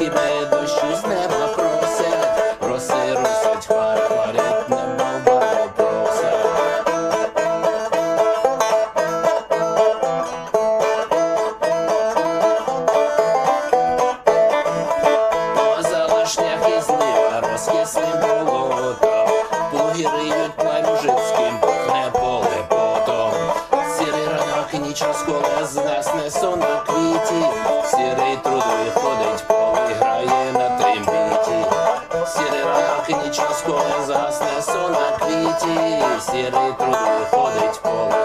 Полінськими дощу з неба просять, роси русять, хмари хмарять, небо просять. По залишнях і злива розкислим болотом, плуги риють мужицьким, пахне поле потом. Сірий ранок ніч розколе, згасне сон на сірий труд виходить, поле.